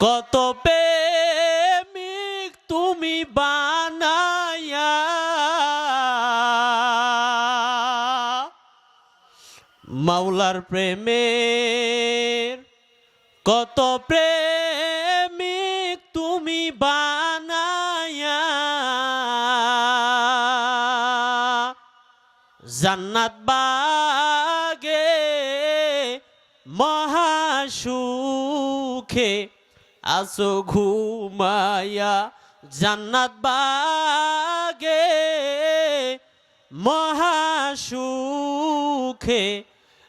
কত প্রেমিক তুমি বানায়া মাওলার প্রেমের কত প্রেমিক তুমি বানায়া জান্নাত বাগে মহাসুখে আসো ঘুমায়া জান্নাত বাগে মহাসুখে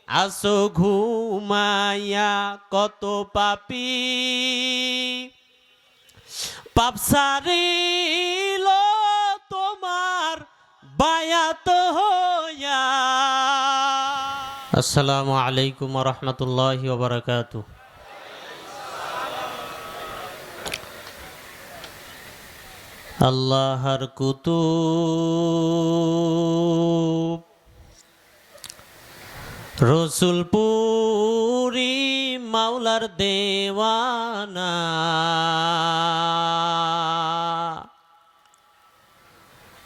আসো ঘুমায়া কত পাপি। পাপ সারিল তোমার বায়াত হইয়া। আসসালামু আলাইকুম রহমতুল্লাহ বারাকাতু আল্লাহর কুতুব। রসুলপুরি মাওলার দেওয়ানা।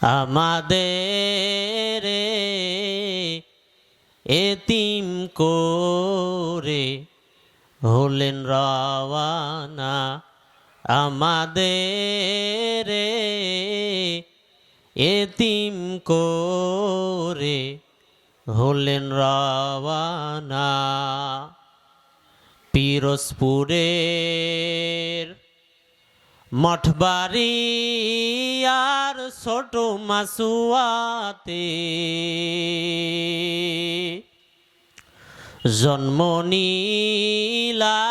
আমাদের এতিম করে হলেন রওয়ানা। আমাদের এতিম করে হলেন রওয়ানা। পিরোজপুরের মঠবাড়ি আর ছোট মাসুয়াতে জন্ম নীলা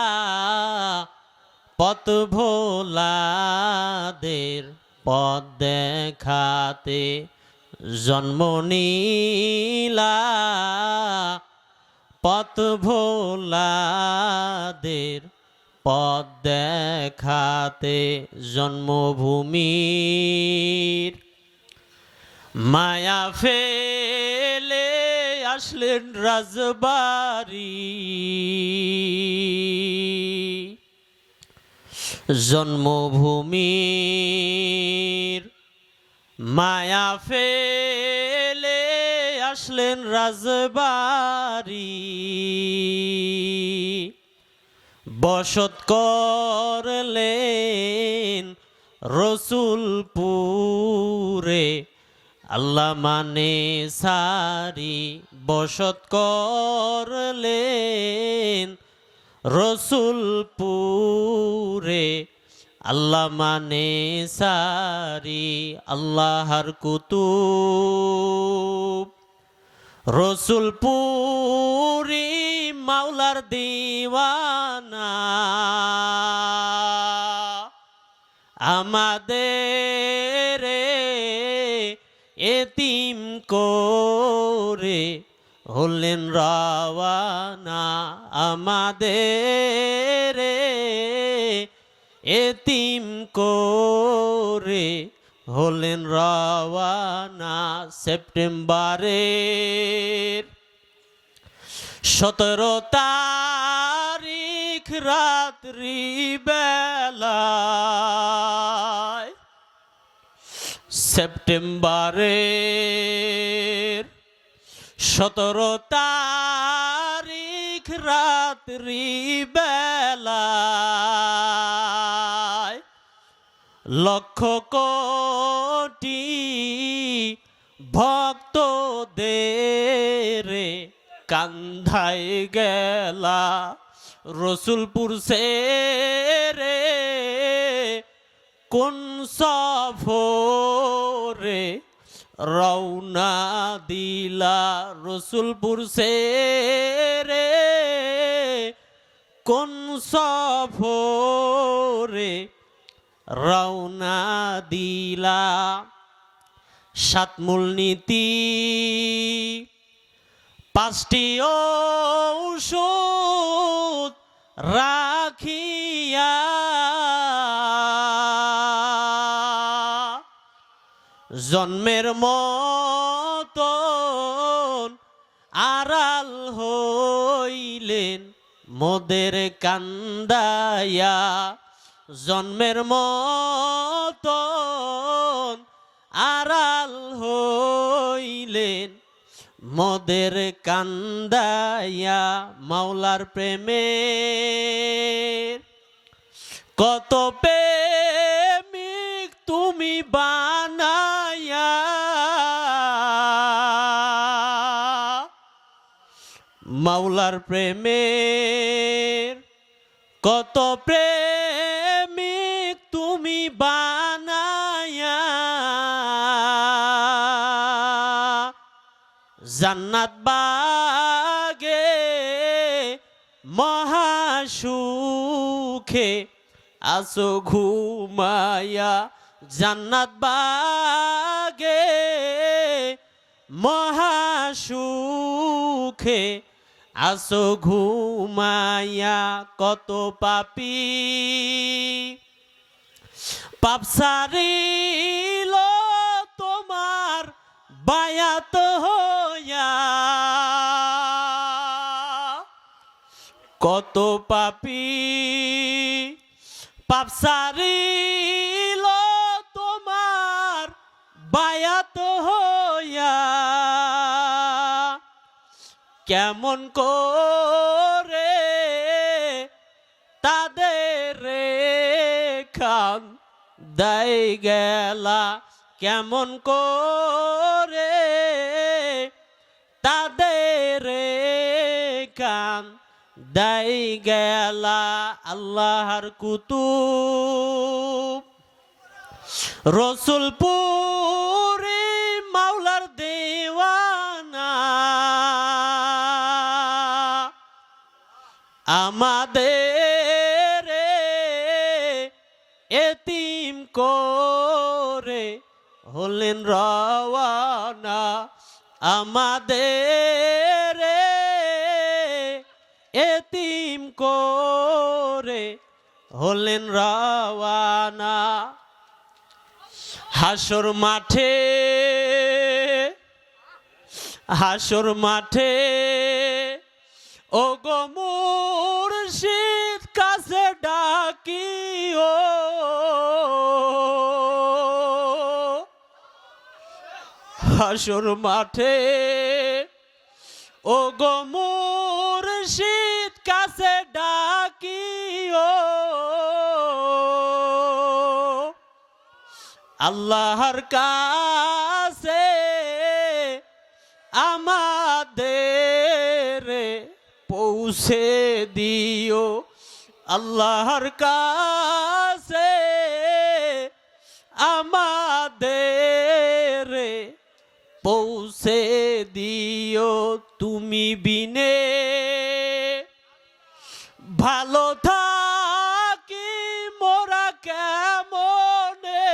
পথ ভোলাদের পথ দেখাতে জন্ম নীলা। পথ ভোলাদের পথ দেখাতে জন্মভূমির মায়া ফেলে আসলেন রাজবাড়ি। জন্মভূমির মায়া ফেলে আসলেন রাজবাড়ি। বসত করলেন রসুলপুরে আল্লাহ মানে সারি। বসত করলেন রসুলপুরে আল্লাহ মানে সারি আল্লাহর কুতুব। রসুলপুরি মাওলার দিওয়ানা। আমাদের এতিম করে হলেন রাওয়ানা আমাদের এতিম করে। হলেন রাওয়ানা সেপ্টেম্বরের সতেরো তারিখ রাত্রি বেলায়। সেপ্টেম্বরের সতেরো তারিখ রাত্রি বেলায় লক্ষ কোটি ভক্ত রে কান্ধায় গেলা রসুলপুর সে রে কোন সফরে রওনা দিলা রসুলপুর সে রে কোন সফরে রওনা দিলা? সাতমূল নীতি পাঁচটি ঔষধ রাখিয়া জন্মের মতন আড়াল হইলেন মোদের কান্দায়া জন্মের মতন আড়াল হইলেন মদের কান্দায়া মাওলার প্রেমে। কত প্রেমিক তুমি বানাইয়া মাওলার প্রেমের কত প্রেমিক তুমি বানাইয়া জান্নাত বাগে মহাসুখে আসো ঘুমায়া। জান্নাত বাগে মহাসুখে আসো ঘুমায়া কত পাপি। পাপ সারিল তোমার বায়াত হইয়া। কত পাপি পাপ কেমন করে তাদের খান দায় গেলা কেমন করে তাদের কান দায় গেলা আল্লাহর কুতুব। রসুলপুরি আমাদের এতিম করে হলেন রওয়ানা। আমাদের এতিম করে হলেন রওয়ানা। হাসর মাঠে হাসর মাঠে ও গো কাছে ডাকিও। হাসর মাঠে ও গো মুর্শিদ কাছে ডাকিও। আল্লাহর কাছে আমাদের পৌঁছে দিও। আল্লাহর কাছে আমাদের পৌঁছে দিও তুমি বিনে। ভালো থাকি মোরা কেমনে?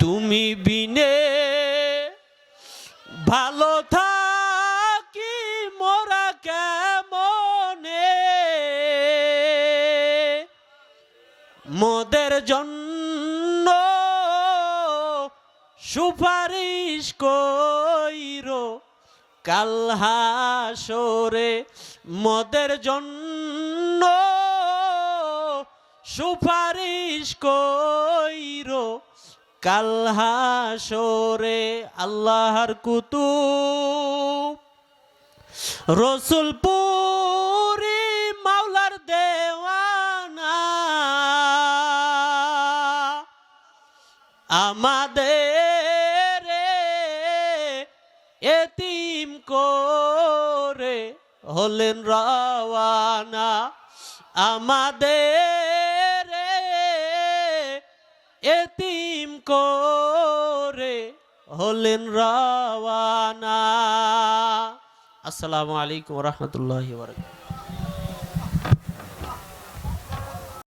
তুমি বিনে। ভালো থাকি মোদের জন্য সুপারিশ কইরো। কাল হাসরে মোদের জন্য সুপারিশ কইরো। কাল হাসরে আল্লাহর কুতু রসুলপুরি আমাদের এতিম করে হলেন রওয়ানা। আমাদের এতিম করে হলেন রওয়ানা। আসসালামু আলাইকুম রহমতুল্লাহ বরকাত